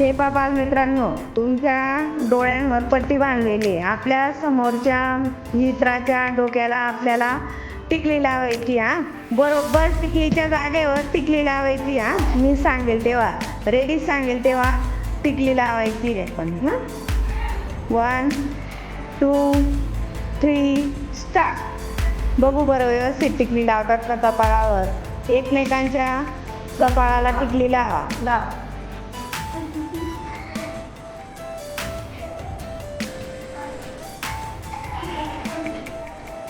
हे बाबा मित्रांनो तुमच्या डोळ्यांवर पट्टी बांधलेली आहे. आपल्या समोरच्या मित्राच्या डोक्याला आपल्याला टिकली लावायची हा? बरोबर टिकलीच्या जागेवर टिकली लावायची हा? मी सांगेल तेव्हा रेडी सांगेल तेव्हा टिकली लावायची आहे. पण हां? वन टू थ्री स्टार्ट बघू बरं व्यवस्थित टिकली लावतात का कपाळावर? एकमेकांच्या कपाळाला टिकली लावा. लाव.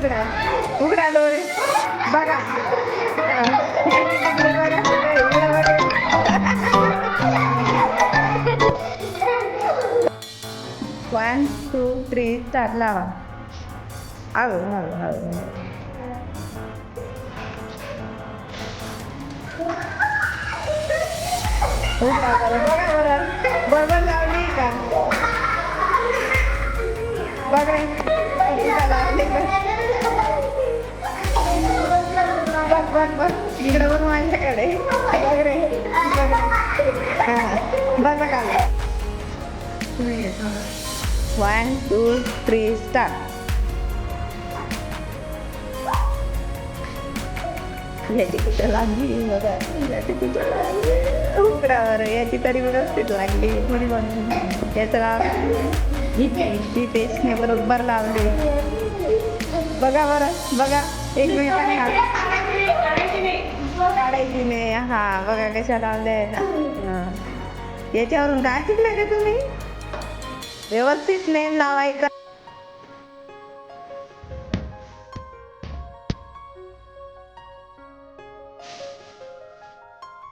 उघडा. उघडा लोय डोळे. बघा. वन टू थ्री चार लावा. हळू हळू हळू. उघडा बरं बघा बरं. बरोबर लावली का? बघा. लावली का बघ बघ बघ इकडे बघ माझ्याकडे बघ रे बघ हां बघ बघा वन टू थ्री स्टार्ट याची कुठं लागली बघा याची कुठं लागली उघडा बरं याची तरी व्यवस्थित लागली थोडी बनवून याचा ही पेस्टने बरोबर लावली बघा बरं बघा एकमेकांनी हात काढायची नाही हा बघा कशा लावल्या हां. याच्यावरून काय शिकले का तुम्ही? व्यवस्थित नेम लावायचा.